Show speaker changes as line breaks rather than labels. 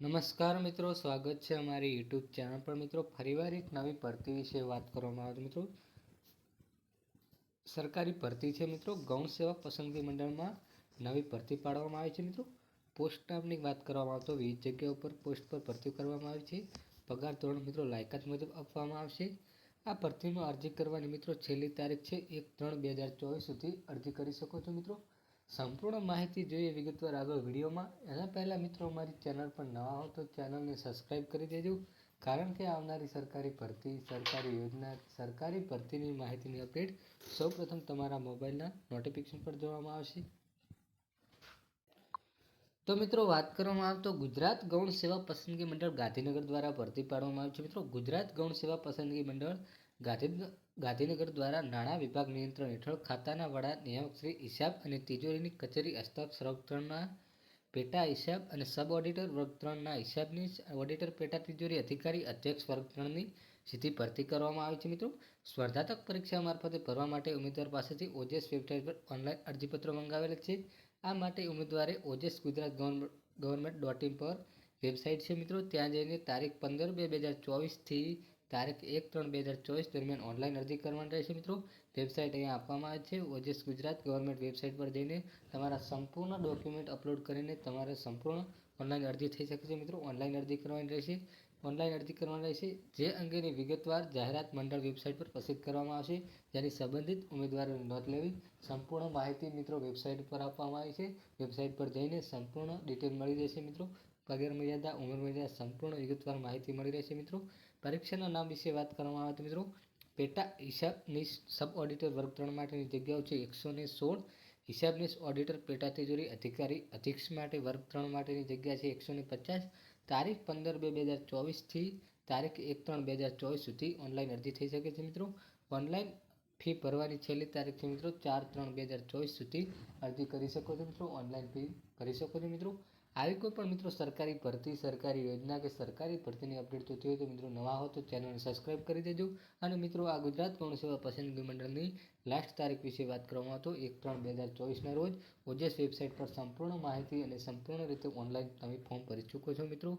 નમસ્કાર મિત્રો, સ્વાગત છે અમારી યુટ્યુબ ચેનલ પર. મિત્રો, ફરીવાર એક નવી ભરતી વિશે વાત કરવામાં આવે છે મિત્રો, સરકારી ભરતી છે મિત્રો. ગૌણ સેવા પસંદગી મંડળમાં નવી ભરતી પાડવામાં આવી છે મિત્રો. પોસ્ટ નામની વાત કરવામાં આવતો વિવિધ જગ્યા ઉપર પોસ્ટ પર ભરતી કરવામાં આવી છે. પગાર ધોરણ મિત્રો લાયકાત મુજબ આપવામાં આવશે. આ ભરતીમાં અરજી કરવાની મિત્રો છેલ્લી તારીખ છે એક ત્રણ બે હજાર ચોવીસ સુધી અરજી કરી શકો છો મિત્રો. સંપૂર્ણ માહિતી જોઈએ વિગતવાર આગળ વિડીયોમાં. એના પહેલાં મિત્રો, અમારી ચેનલ પર નવા હો તો ચેનલને સબસ્ક્રાઈબ કરી દેજો, કારણ કે આવનારી સરકારી ભરતી, સરકારી યોજના, સરકારી ભરતીની માહિતીની અપડેટ સૌપ્રથમ તમારા મોબાઈલના નોટિફિકેશન પર જોવામાં આવશે. તો મિત્રો, વાત કરવામાં આવે તો ગુજરાત ગૌણ સેવા પસંદગી મંડળ ગાંધીનગર દ્વારા ભરતી પાડવામાં આવી છે. મિત્રો, ગુજરાત ગૌણ સેવા પસંદગી મંડળ ગાંધી ગાંધીનગર દ્વારા નાણાં વિભાગ નિયંત્રણ હેઠળ ખાતાના વડા નિયામક શ્રી હિસાબ અને તિજોરીની કચેરી હસ્તક વર્ગ ત્રણના પેટા હિસાબ અને સબ ઓડિટર વર્ગ ત્રણના હિસાબની ઓડિટર પેટા તિજોરી અધિકારી અધ્યક્ષ વર્ગ ત્રણની સીધી ભરતી કરવામાં આવી છે મિત્રો. સ્પર્ધાત્મક પરીક્ષા મારફતે ભરવા માટે ઉમેદવાર પાસેથી ઓજેસ વેબસાઇટ પર ઓનલાઈન અરજીપત્રો મંગાવેલા છે. આ માટે ઉમેદવારે Ojas Gujarat government dot in પર વેબસાઇટ છે મિત્રો. ત્યાં જઈને તારીખ પંદર બે બે હજાર ચોવીસથી તારીખ એક ત્રણ બે હજાર ચોવીસ દરમિયાન ઓનલાઈન અરજી કરવાની રહેશે મિત્રો. વેબસાઇટ અહીંયા આપવામાં આવે છે. ઓજેસ ગુજરાત ગવર્મેન્ટ વેબસાઇટ પર જઈને તમારા સંપૂર્ણ ડોક્યુમેન્ટ અપલોડ કરીને તમારે સંપૂર્ણ ઓનલાઈન અરજી થઈ શકે છે મિત્રો. ઓનલાઈન અરજી કરવાની રહેશે. ઓનલાઈન અરજી કરવાની રહેશે. જે અંગેની વિગતવાર જાહેરાત મંડળ વેબસાઇટ પર પ્રસિદ્ધ કરવામાં આવશે. જેની સંબંધિત ઉમેદવારોની નોંધ લેવી સંપૂર્ણ માહિતી મિત્રો વેબસાઇટ પર આપવામાં આવી છે. વેબસાઇટ પર જઈને સંપૂર્ણ ડિટેલ મળી જશે મિત્રો. પગાર મર્યાદા ઉંમર મર્યાદા સંપૂર્ણ વિગતવાર માહિતી મળી રહેશે મિત્રો. પરીક્ષાના નામ વિશે વાત કરવામાં આવે તો મિત્રો, પેટા હિસાબની સબ ઓડિટર વર્ગ ત્રણ માટેની જગ્યાઓ છે એકસો ને સોળ. હિસાબનીશ ઓડિટર પેટા તિજોરી અધિકારી અધિક્ષ માટે વર્ગ ત્રણ માટેની જગ્યા છે એકસો ને પચાસ. તારીખ પંદર બે બે હજાર ચોવીસથી તારીખ એક ત્રણ બે હજાર ચોવીસ સુધી ઓનલાઈન અરજી થઈ શકે છે મિત્રો. ઓનલાઈન ફી ભરવાની છેલ્લી તારીખ છે મિત્રો, ચાર ત્રણ બે હજાર ચોવીસ સુધી અરજી કરી શકો છો મિત્રો. ઓનલાઈન ફી ભરી શકો છો મિત્રો. આવી કોઈ પણ મિત્રો સરકારી ભરતી, સરકારી યોજના કે સરકારી ભરતીની અપડેટ થતી હોય તો મિત્રો નવા હો તો ચેનલને સબસ્ક્રાઈબ કરી દેજો. અને મિત્રો આ ગુજરાત ગૌણ સેવા પસંદગી મંડળની લાસ્ટ તારીખ વિશે વાત કરવામાં તો એક ત્રણ બે હજાર ચોવીસના રોજ ઓજેસ વેબસાઇટ પર સંપૂર્ણ માહિતી અને સંપૂર્ણ રીતે ઓનલાઈન તમે ફોર્મ ભરી ચૂકો છો મિત્રો.